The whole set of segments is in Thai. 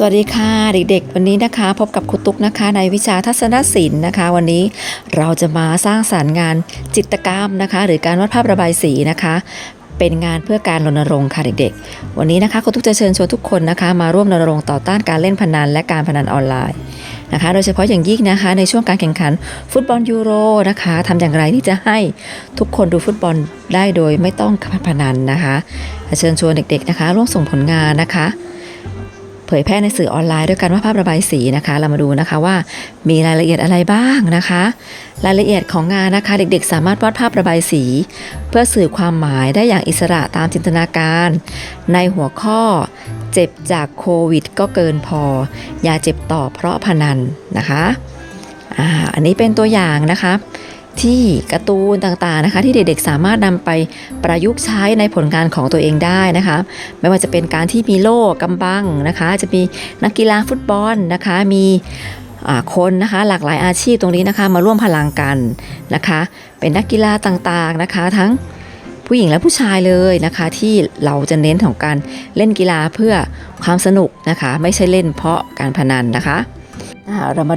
สวัสดีค่ะเด็กๆ วันนี้นะคะ พบกับครูตุ๊กนะคะ ในวิชาทัศนศิลป์นะคะ วันนี้เราจะมาสร้างสารรค์งานจิตรกรรมนะคะ หรือการวาดภาพระบายสีนะคะ เป็นงานเพื่อการรณรงค์ค่ะเด็กๆ วันนี้นะคะครูตุ๊กจะเชิญชวนทุกคนนะคะ มาร่วมรณรงค์ต่อต้านการเล่นพนันและการพนันออนไลน์นะคะ โดยเฉพาะอย่างยิ่งนะคะในช่วงการแข่งขันฟุตบอลยูโรนะคะทำอย่างไรที่จะให้ทุกคนดูฟุตบอลได้โดยไม่ต้องพนันนะคะเชิญชวนเด็กๆนะคะ ร่วมส่งผลงานนะคะ เผยแพร่ในสื่อออนไลน์ด้วยการวาดภาพระบายสีนะคะ เรามาดูนะคะว่ามีรายละเอียดอะไรบ้างนะคะ รายละเอียดของงานนะคะ เด็กๆ สามารถวาดภาพระบายสี เพื่อสื่อความหมายได้อย่างอิสระตามจินตนาการ ในหัวข้อเจ็บจากโควิด ก็เกินพอ อย่าเจ็บต่อเพราะพนันนะคะอ่าอันนี้เป็นตัวอย่างนะคะ ที่การ์ตูนต่างๆนะคะที่เด็กๆสามารถนำไปประยุกต์ใช้ในผลงานของตัวเองได้นะคะ ไม่ว่าจะเป็นการที่มีโล่กำบังนะคะ จะมีนักกีฬาฟุตบอลนะคะมีคนนะคะหลากหลายอาชีพตรงนี้นะคะ มาร่วมพลังกันนะคะ เป็นนักกีฬาต่างๆนะคะ ทั้งผู้หญิงและผู้ชายเลยนะคะ ที่เราจะเน้นของการเล่นกีฬาเพื่อความสนุกนะคะ ไม่ใช่เล่นเพราะการพนันนะคะเรามา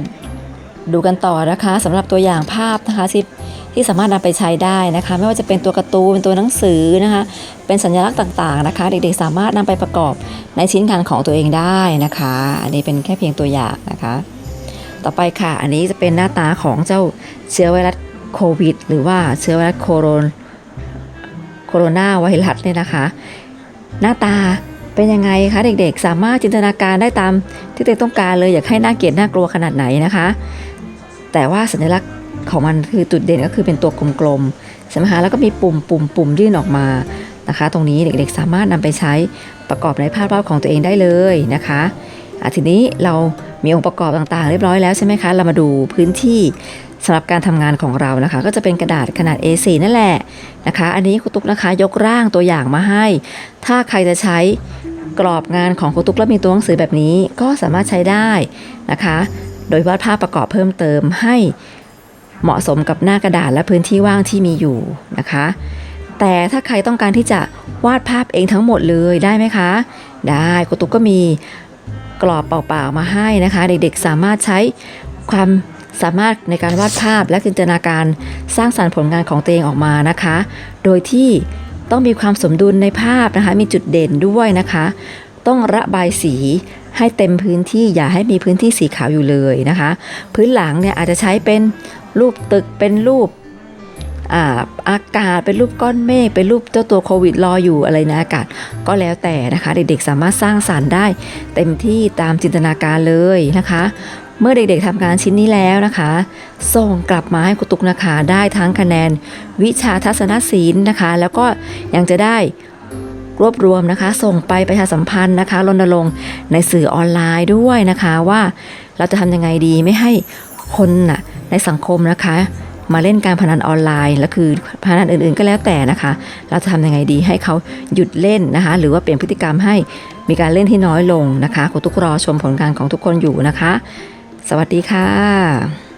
ดูกันต่อนะคะสำหรับตัวอย่างภาพนะคะที่ที่สามารถนำไปใช้ได้นะคะ ไม่ว่าจะเป็นตัวการ์ตูนเป็นตัวหนังสือนะคะ เป็นสัญลักษณ์ต่างๆนะคะ เด็กๆสามารถนำไปประกอบในชิ้นงานของตัวเองได้นะคะ อันนี้เป็นแค่เพียงตัวอย่างนะคะ ต่อไปค่ะ อันนี้จะเป็นหน้าตาของเจ้าเชื้อไวรัสโควิด หรือว่าเชื้อไวรัสโคโรนโคโรนาไวรัสเนี่ยนะคะ หน้าตาเป็นยังไงคะเด็กๆ สามารถจินตนาการได้ตามที่ตัวเองต้องการเลยอยากให้น่าเกลียดน่ากลัวขนาดไหนนะคะ แต่ว่าสัญลักษณ์ของมันคือจุดเด่นก็คือเป็นตัวกลมๆใช่ไหมคะแล้วก็มีปุ่มปุ่มปุ่มยื่นออกมานะคะ ตรงนี้เด็กๆสามารถนำไปใช้ประกอบในภาพวาดของตัวเองได้เลยนะคะะทีนี้เรามีองค์ประกอบต่างๆ เรียบร้อยแล้วใช่ไหมคะ เรามาดูพื้นที่สำหรับการทำงานของเรานะคะ ก็จะเป็นกระดาษขนาด A4 นั่นแหละนะคะ อันนี้ครูตุ๊กนะคะยกร่างตัวอย่างมาให้ ถ้าใครจะใช้กรอบงานของครูตุ๊กแล้วมีตัวหนังสือแบบนี้ก็สามารถใช้ได้นะคะ โดยวาดภาพประกอบเพิ่มเติมให้เหมาะสมกับหน้ากระดาษและพื้นที่ว่างที่มีอยู่นะคะ แต่ถ้าใครต้องการที่จะวาดภาพเองทั้งหมดเลยได้ไหมคะ ได้ครูตุ๊กก็มีกรอบเปล่าๆมาให้นะคะ เด็กๆสามารถใช้ความสามารถในการวาดภาพและจินตนาการสร้างสรรค์ผลงานของตัวเองออกมานะคะ โดยที่ต้องมีความสมดุลในภาพนะคะ มีจุดเด่นด้วยนะคะ ต้องระบายสี ให้เต็มพื้นที่อย่าให้มีพื้นที่สีขาวอยู่เลยนะคะ พื้นหลังเนี่ยอาจจะใช้เป็นรูปตึกเป็นรูปอาอากาศเป็นรูปก้อนเมฆเป็นรูปเจ้าตัวโควิดลออยู่อะไรในอากาศก็แล้วแต่นะคะ เด็กๆสามารถสร้างสารรค์ได้ เต็มที่ตามจินตนาการเลยนะคะ เมื่อเด็กๆทำงานชิ้นนี้แล้วนะคะ ส่งกลับมาให้ครูตุกนะคะได้ทั้งคะแนนวิชาทัศนศิลป์นะคะ แล้วก็ยังจะได้ รวบรวมนะคะ ส่งไปประชาสัมพันธ์นะคะรณรงค์ในสื่อออนไลน์ด้วยนะคะว่าเราจะทำยังไงดีไม่ให้คนน่ะในสังคมนะคะ มาเล่นการพนันออนไลน์แล้วคือพนันอื่นๆ ก็แล้วแต่นะคะ เราจะทำยังไงดีให้เขาหยุดเล่นนะคะ หรือว่าเปลี่ยนพฤติกรรมให้มีการเล่นที่น้อยลงนะคะครูทุกรอชมผลงานของทุกคนอยู่นะคะ สวัสดีค่ะ